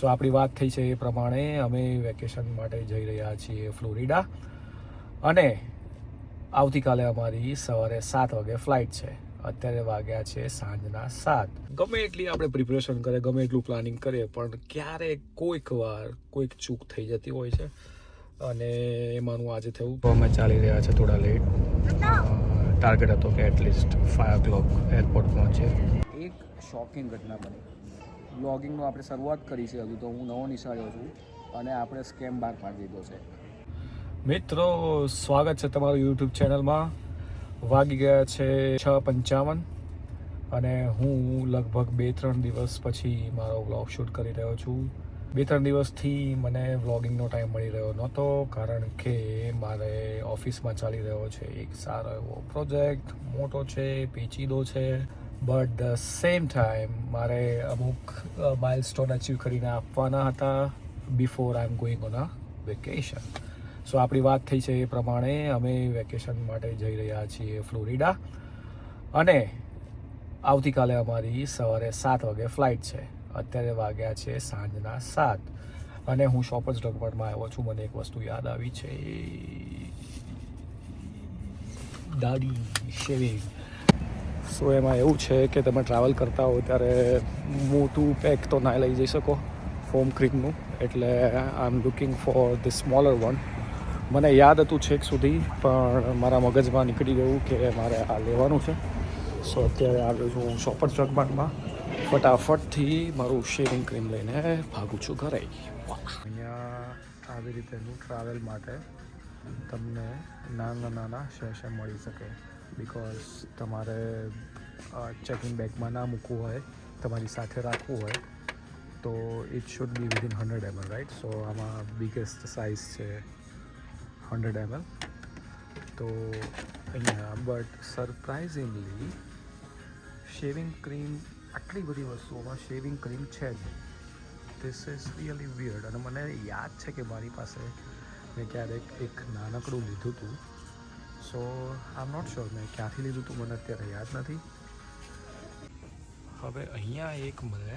સો આપણી વાત થઈ છે એ પ્રમાણે અમે વેકેશન માટે જઈ રહ્યા છીએ ફ્લોરિડા અને આવતીકાલે અમારી સવારે સાત વાગે ફ્લાઇટ છે. અત્યારે વાગ્યા છે સાંજના સાત. ગમે એટલી આપણે પ્રિપરેશન કરીએ ગમે એટલું પ્લાનિંગ કરીએ, પણ ક્યારેક કોઈક વાર કોઈક ચૂક થઈ જતી હોય છે. અને એમાંનું આજે થયું, તો અમે ચાલી રહ્યા છે થોડા લેટ ટાર્ગેટ હતો કે એટલીસ્ટ ફાઈવ ક્લોક એરપોર્ટ પહોંચીએ. એક શોકિંગ ઘટના બની. બ્લોગિંગનો આપણે શરૂઆત કરી છે હજુ તો હું નવો નિશાળ્યો છું અને આપણે સ્કેમ બહાર પાડી દીધો છે. મિત્રો, સ્વાગત છે તમારું યુટ્યુબ ચેનલમાં. વાગી ગયા છે છ પંચાવન અને હું લગભગ બે ત્રણ દિવસ પછી મારો વ્લોગ શૂટ કરી રહ્યો છું. બે ત્રણ દિવસથી મને વ્લોગિંગનો ટાઈમ મળી રહ્યો નહોતો કારણ કે મારે ઓફિસમાં ચાલી રહ્યો છે એક સારો એવો પ્રોજેક્ટ મોટો છે, પેચીદો છે. બટ ધ સેમ ટાઈમ મારે અમુક માઇલસ્ટોન અચીવ કરીને આપવાના હતા before I am going on a vacation so આપણી વાત થઈ છે એ પ્રમાણે અમે વેકેશન માટે જઈ રહ્યા છીએ ફ્લોરિડા અને આવતીકાલે અમારી સવારે સાત વાગે ફ્લાઇટ છે. અત્યારે વાગ્યા છે સાંજના સાત. અને હું શોપર્સ ડોક્યુમેન્ટમાં આવ્યો છું. મને એક વસ્તુ યાદ આવી છે. દાઢી શેવિંગ સો એમાં એવું છે કે તમે ટ્રાવેલ કરતા હો ત્યારે મોટું પેક તો ના લઈ જઈ શકો ફોમ ક્રીમનું એટલે I am looking for the smaller one મને યાદ હતું છેક સુધી, પણ મારા મગજમાં નીકળી ગયું કે મારે આ લેવાનું છે. સો અત્યારે આવ્યો છું હું શોપર ચકબાટમાં ફટાફટથી મારું શેવિંગ ક્રીમ લઈને ભાગું છું ઘરે. અહીંયા આવી રીતેનું ટ્રાવેલ માટે તમને નાના નાના શેશે મળી શકે. બિકોઝ તમારે ચેકિંગ બેગમાં ના મૂકવું હોય, તમારી સાથે રાખવું હોય, તો it should be within hundred ml right so આમાં બિગેસ્ટ સાઇઝ છે હંડ્રેડ એમએલ તો અહીંયા બટ સરપ્રાઇઝિંગલી શેવિંગ ક્રીમ આટલી બધી વસ્તુઓમાં શેવિંગ ક્રીમ છે જ ધીસ ઇઝ રિયલી વિયર્ડ અને મને યાદ છે કે મારી પાસે મેં ક્યારેક એક નાનકડું લીધું હતું. સો આઈ એમ નોટ શ્યોર મેં ક્યાંથી લીધું હતું મને અત્યારે યાદ નથી હવે અહીંયા એક મને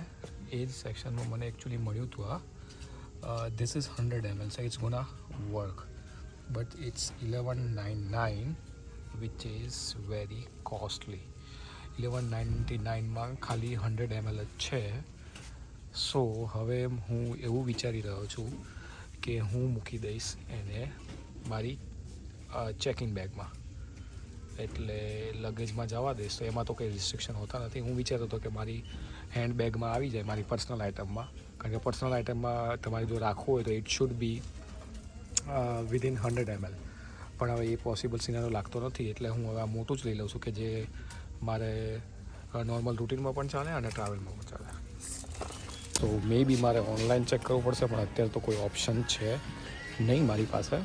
એ જ સેક્શનમાં મને એકચ્યુઅલી મળ્યું હતું આ this is hundred ml so it's gonna work but it's eleven nine nine which is very costly eleven ninety નાઇનમાં ખાલી હંડ્રેડ એમએલ જ છે સો હવે હું એવું વિચારી રહ્યો છું કે હું મૂકી દઈશ એને મારી ચેકિંગ બેગમાં એટલે લગેજમાં જવા દઈશ, તો એમાં તો કંઈ રિસ્ટ્રિક્શન હોતા નથી. હું વિચારતો હતો કે મારી હેન્ડબેગમાં આવી જાય, મારી પર્સનલ આઇટમમાં કારણ કે પર્સનલ આઇટમમાં તમારે જો રાખવું હોય તો it should be within hundred ml પણ હવે એ પોસિબલ સિનારો લાગતો નથી, એટલે હું હવે આ મોટું જ લઈ લઉં છું કે જે મારે નોર્મલ રૂટીનમાં પણ ચાલે અને ટ્રાવેલમાં પણ ચાલે. તો મે બી મારે ઓનલાઈન ચેક કરવું પડશે, પણ અત્યારે તો કોઈ ઓપ્શન છે નહીં મારી પાસે.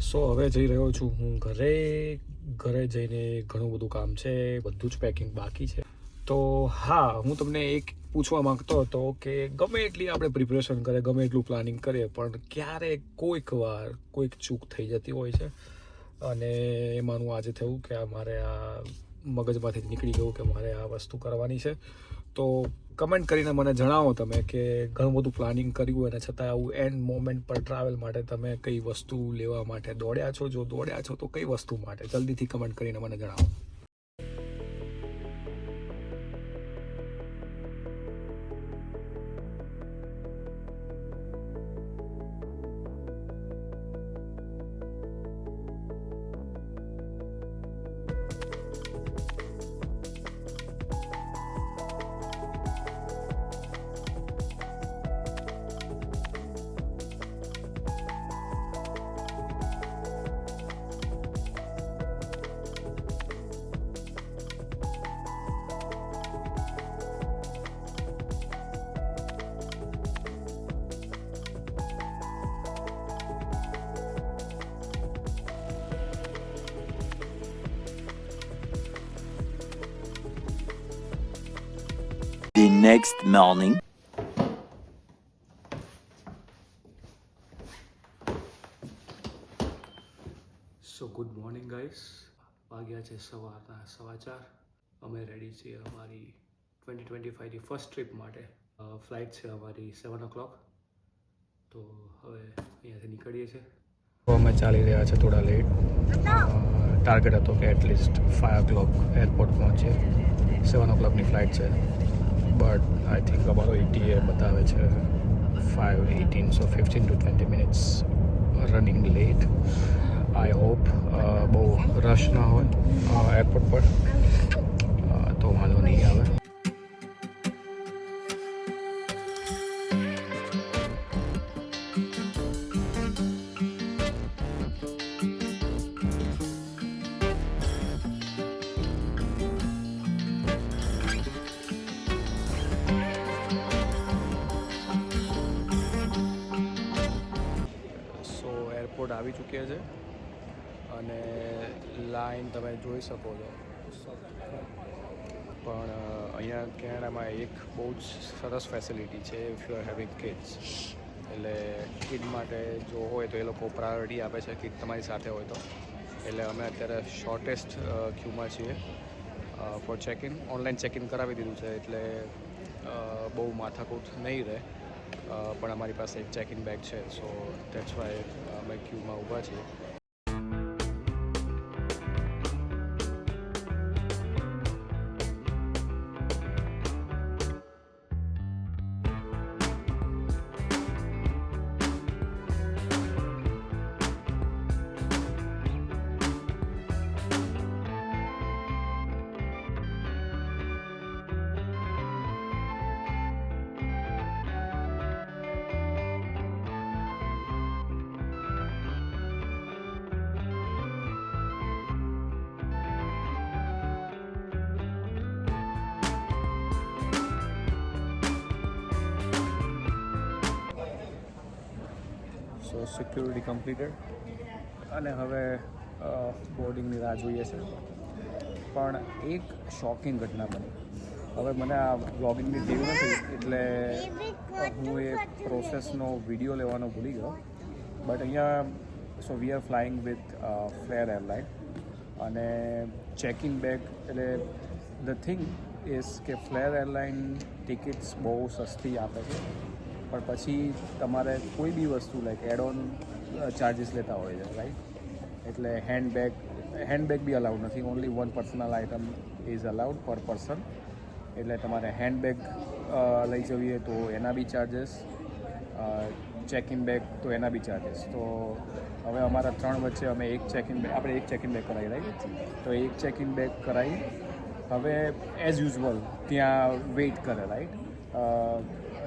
સો હવે જઈ રહ્યો છું હું ઘરે. ઘરે જઈને ઘણું બધું કામ છે, બધું જ પેકિંગ બાકી છે. તો હા, હું તમને એક પૂછવા માંગતો હતો કે ગમે એટલી આપણે પ્રિપરેશન કરીએ, ગમે એટલું પ્લાનિંગ કરીએ, પણ ક્યારેક કોઈક વાર કોઈક ચૂક થઈ જતી હોય છે? અને એમાંનું આજે થયું કે મારે આ મગજમાંથી જ નીકળી ગયું કે મારે આ વસ્તુ કરવાની છે. તો કમેન્ટ કરીને મને જણાવો તમે કે ઘણું બધું પ્લાનિંગ કર્યું અને છતાં આવું એન્ડ મોમેન્ટ પર ટ્રાવેલ માટે તમે કઈ વસ્તુ લેવા માટે દોડ્યા છો? જો દોડ્યા છો તો કઈ વસ્તુ માટે? જલ્દીથી કમેન્ટ કરીને મને જણાવો. Next morning. So good morning guys વાગ્યા છે સવારના સવા ચાર અમે રેડી છીએ અમારી ટ્વેન્ટી ટ્વેન્ટી ફાઈવની ફર્સ્ટ ટ્રીપ માટે ફ્લાઇટ છે અમારી સેવન ઓ ક્લોક તો હવે અહીંયાથી નીકળીએ છીએ તો અમે ચાલી રહ્યા છે થોડા લેટ ટાર્ગેટ હતો કે at least five o'clock airport પહોંચીએ સેવન ઓ ક્લોકની ફ્લાઇટ છે બટ આઈ થિંક અમારો ઇટીએ બતાવે છે five eighteen so fifteen to twenty minutes running late I hope બહુ રશ ના હોય એરપોર્ટ પર. તો વાંધો નહીં આવે. ચૂક્યા છે. અને લાઈન તમે જોઈ શકો છો. પણ અહીંયા કેનેડામાં એક બહુ જ સરસ ફેસિલિટી છે if you are having kids એટલે કિડ માટે જો હોય તો એ લોકો પ્રાયોરિટી આપે છે કિડ તમારી સાથે હોય તો. એટલે અમે અત્યારે શોર્ટેસ્ટ ક્યુમાં છીએ for check in online check in કરાવી દીધું છે એટલે બહુ માથાકૂટ નહીં રહે. પણ અમારી પાસે એક ચેક ઇન બેગ છે સો દેટ્સ વાય અમે ક્યુમાં ઊભા છીએ સો સિક્યુરિટી કમ્પ્લીટેડ અને હવે બોર્ડિંગની રાહ જોઈએ છે. પણ એક શોકિંગ ઘટના બની. હવે મને આ બ્લોગિંગની ટેવ નથી, એટલે હું એ પ્રોસેસનો વીડિયો લેવાનો ભૂલી ગયો. બટ અહીંયા so we are flying with Flair airline અને ચેકિંગ બેગ એટલે ધ થિંગ ઇઝ કે ફ્લેર એરલાઇન ટિકિટ્સ બહુ સસ્તી આપે છે. પણ પછી તમારે કોઈ બી વસ્તુ લાઈક એડ ઓન ચાર્જિસ લેતા હોય છે રાઈટ એટલે હેન્ડબેગ હેન્ડબેગ બી અલાઉડ નથી. Only one personal item is allowed per person એટલે તમારે હેન્ડબેગ લઈ જવી હોય તો એના બી ચાર્જિસ ચેક ઇન બેગ તો એના બી ચાર્જિસ તો હવે અમારા ત્રણ વચ્ચે અમે એક ચેક ઇન બેગ આપણે એક ચેક ઇન બેગ કરાવી રાઈટ તો એક ચેક ઇન બેગ કરાવી. હવે એઝ યુઝવલ ત્યાં વેઇટ કરે રાઈટ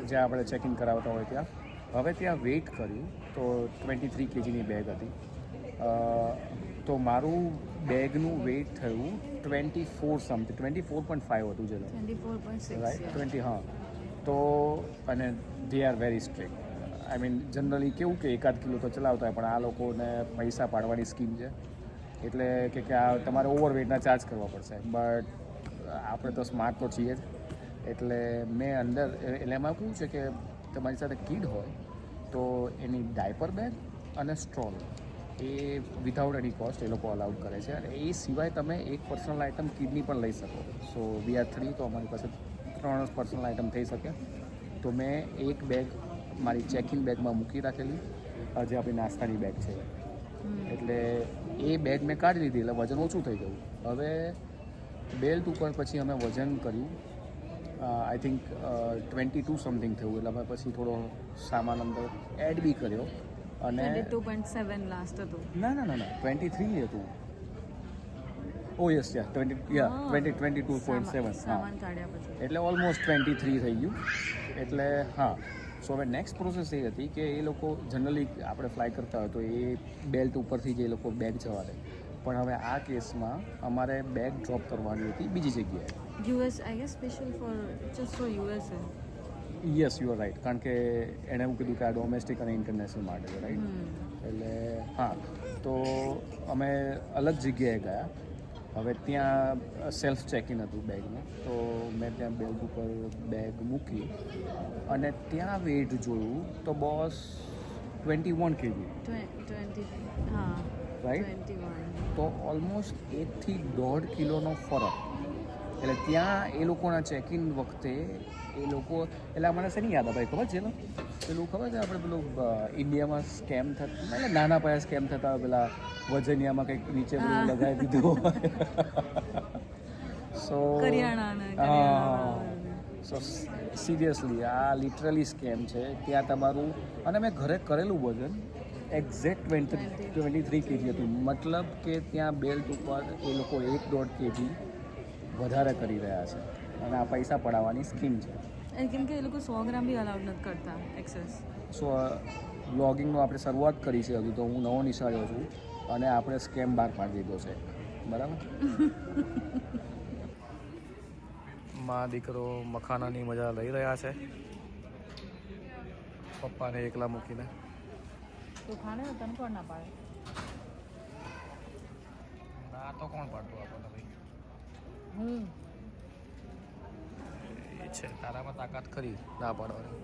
જ્યાં આપણે ચેક ઇન કરાવતા હોય ત્યાં. હવે ત્યાં વેઇટ કર્યું તો ટ્વેન્ટી થ્રી કેજીની બેગ હતી. તો મારું બેગનું વેઇટ થયું twenty four something twenty four point five હતું જે રાઈટ ટ્વેન્ટી હા. તો અને they are very strict I mean generally કેવું કે એકાદ કિલો તો ચલાવતા હોય પણ આ લોકોને પૈસા પાડવાની સ્કીમ છે. એટલે કે કે આ તમારે ઓવરવેટના ચાર્જ કરવા પડશે. બટ આપણે તો સ્માર્ટ તો છીએ જ. એટલે મેં અંદર એટલે એમાં કેવું છે કે તમારી સાથે કિડ હોય તો એની ડાયપર બેગ અને સ્ટ્રોલ એ વિધાઉટ એની કોસ્ટ એ લોકો અલાઉડ કરે છે અને એ સિવાય તમે એક પર્સનલ આઇટમ કિડની પણ લઈ શકો. સો વી આર થ્રી તો અમારી પાસે ત્રણ પર્સનલ આઇટમ થઈ શકે. તો મેં એક બેગ મારી ચેકિંગ બેગમાં મૂકી રાખેલી. જે આપણી નાસ્તાની બેગ છે. એટલે એ બેગ મેં કાઢી લીધી એટલે વજન ઓછું થઈ ગયું. હવે બેલ્ટ ઉપર પછી અમે વજન કર્યું. I think twenty two something થયું એટલે અમે પછી થોડો સામાન અંદર એડ બી કર્યો અને ટુ પોઈન્ટ સેવન લાસ્ટ હતું. ના ના ના ના ટ્વેન્ટી થ્રી હતું ઓ yes yeah twenty yeah twenty twenty two point seven એટલે ઓલમોસ્ટ ટ્વેન્ટી થ્રી થઈ ગયું. એટલે હા. સો હવે નેક્સ્ટ પ્રોસેસ એ હતી કે એ લોકો જનરલી આપણે ફ્લાય કરતા હોય તો એ બેલ્ટ ઉપરથી જે એ લોકો બેગ જવા દે. પણ હવે આ કેસમાં અમારે બેગ ડ્રોપ કરવાની હતી બીજી જગ્યાએ. US I guess special for just for US yes you are right કારણ કે એણે એવું કીધું કે આ ડોમેસ્ટિક અને ઇન્ટરનેશનલ માટે છે રાઈટ એટલે હા તો અમે અલગ જગ્યાએ ગયા. હવે ત્યાં સેલ્ફ ચેકિંગ હતું બેગનું. તો મેં ત્યાં બેગ ઉપર બેગ મૂકી અને ત્યાં વેટ જોયું તો boss twenty one kg twenty હા. વન તો ઓલમોસ્ટ એકથી દોઢ કિલોનો ફરક. એટલે ત્યાં એ લોકોના ચેક ઇન વખતે એ લોકો એટલે મને શેની યાદ આવે ખબર છે ને પેલું ખબર છે આપણે પેલું ઇન્ડિયામાં સ્કેમ થતા એટલે નાના પાયા સ્કેમ થતા હોય પેલા વજનિયામાં કંઈક નીચે લગાવી દીધું સો કરિયાણાના હા. સો સિરિયસલી આ લિટરલી સ્કેમ છે. ત્યાં તમારું અને મેં ઘરે કરેલું વજન exact twenty twenty three kg હતું. મતલબ કે ત્યાં બેલ્ટ ઉપર એ લોકો એક દોઢ કેજી વધારે કરી રહ્યા છે. અને આ પૈસા પડાવવાની સ્કીમ છે. કેમ કે એ લોકો સો ગ્રામ બી અલાઉડ નથી કરતા એક્સેસ સો બ્લોગિંગનો આપણે શરૂઆત કરી છે હજુ તો હું નવો નિશાળ્યો છું. અને આપણે સ્કેમ બહાર પાડી દીધો છે. બરાબર? માં દીકરો મખાનાની મજા લઈ રહ્યા છે. પપ્પાને એકલા મૂકીને. તો ખાને તને કોણ ના પાડે? ના તો કોણ પાડતું આપણને ભાઈ? હમ એ છે તારામાં તાકાત ખરી ના પાડવાની.